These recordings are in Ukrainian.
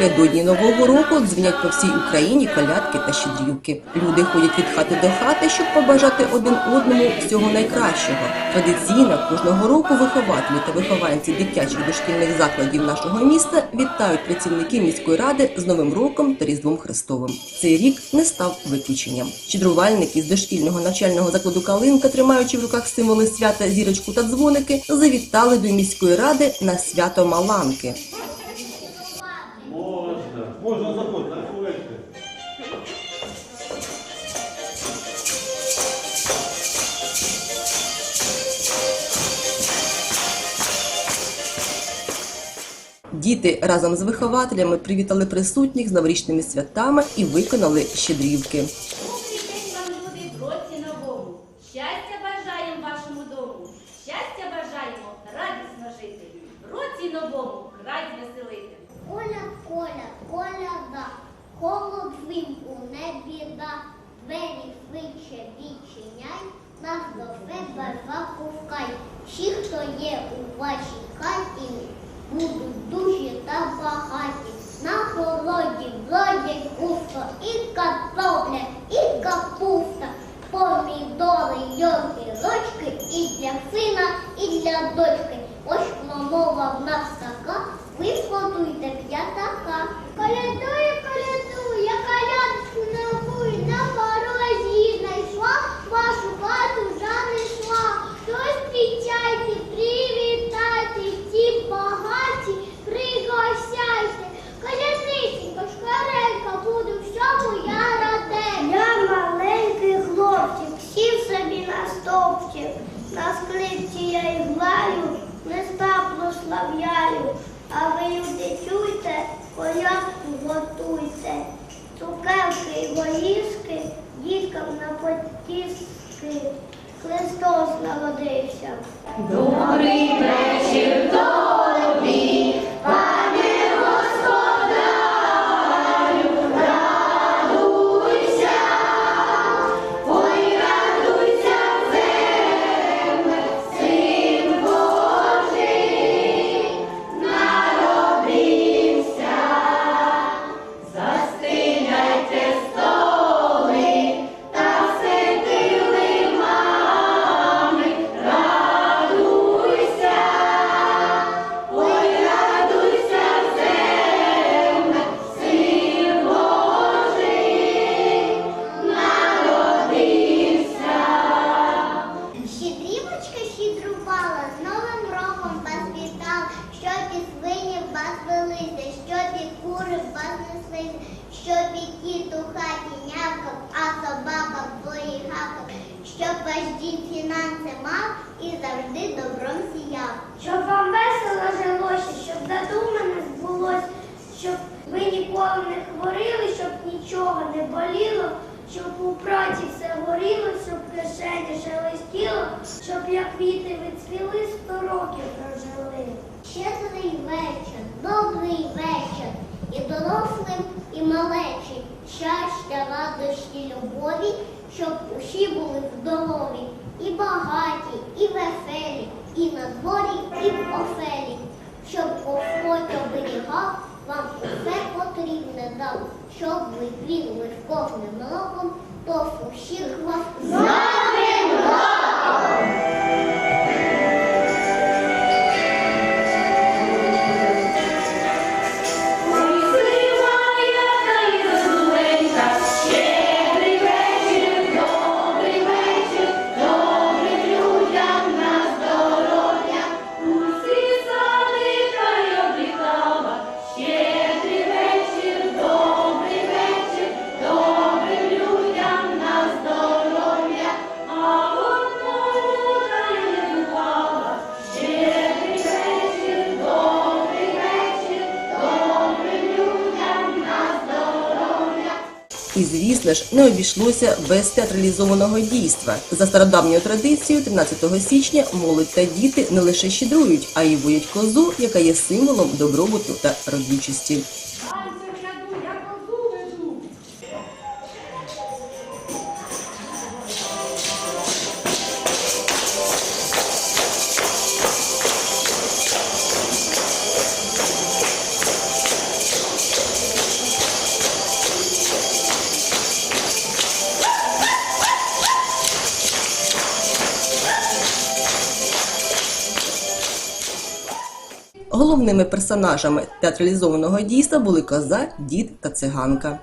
Напередодні нового року дзвінять по всій Україні колядки та щедрівки. Люди ходять від хати до хати, щоб побажати один одному всього найкращого. Традиційно кожного року вихователі та вихованці дитячих дошкільних закладів нашого міста вітають працівники міської ради з Новим роком та Різдвом Христовим. Цей рік не став виключенням. Щедрувальники з дошкільного навчального закладу Калинка, тримаючи в руках символи свята зірочку та дзвоники, завітали до міської ради на свято Маланки. Діти разом з вихователями привітали присутніх з новорічними святами і виконали щедрівки. Нас до себе запускай. Всі, хто є у вашій хаті, будуть дужі та багаті. На холоді владять густо і картопля, і капуста, помідори, йогірочки і для сина, і для дочки. А ви, люди, чуйте, колядку готуйте. Цукерки і горішки діткам на потіски. Христос народився. Щедрівочка в щоб і кіт у хаті нявкав, а собака в дворі гавкав, щоб ваш дім фінанси мав і завжди добром сіяв. Щоб вам весело жилося, щоб задумане збулось, щоб ви ніколи не хворіли, щоб нічого не боліло, щоб у праці все горіло, щоб кишені шелестіло, щоб як квіти відцвіли, сто років прожили. Щедрий вечір, добрий вечір, і дорослим, і малечі, щастя, радості, любові, щоб усі були здорові, і багаті, і веселі, і на дворі, і в оселі, щоб Господь оберігав, вам усе потрібне дав, щоб ви з кожним роком, то усіх вас І звісно ж, не обійшлося без театралізованого дійства. За стародавньою традицією, 13 січня молодь та діти не лише щедрують, а й воють козу, яка є символом добробуту та родючості. Головними персонажами театралізованого дійства були коза, дід та циганка.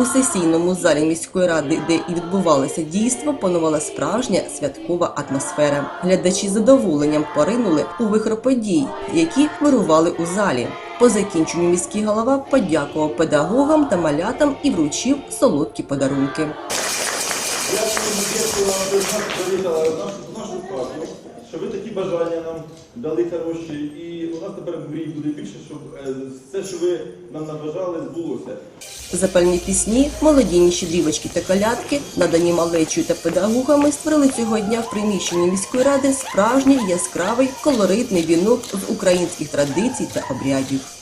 У сесійному залі міської ради, де і відбувалося дійство, панувала справжня святкова атмосфера. Глядачі з задоволенням поринули у вихро подій, які вирували у залі. По закінченню міський голова подякував педагогам та малятам і вручив солодкі подарунки. Я що ви такі бажання нам дали хороші, і у нас тепер мрій буде більше, щоб е, все, що ви нам набажали, збулося. Запальні пісні, молодійні щедрівочки та колядки, надані малечою та педагогами, створили цього дня в приміщенні міської ради справжній яскравий колоритний вінок з українських традицій та обрядів.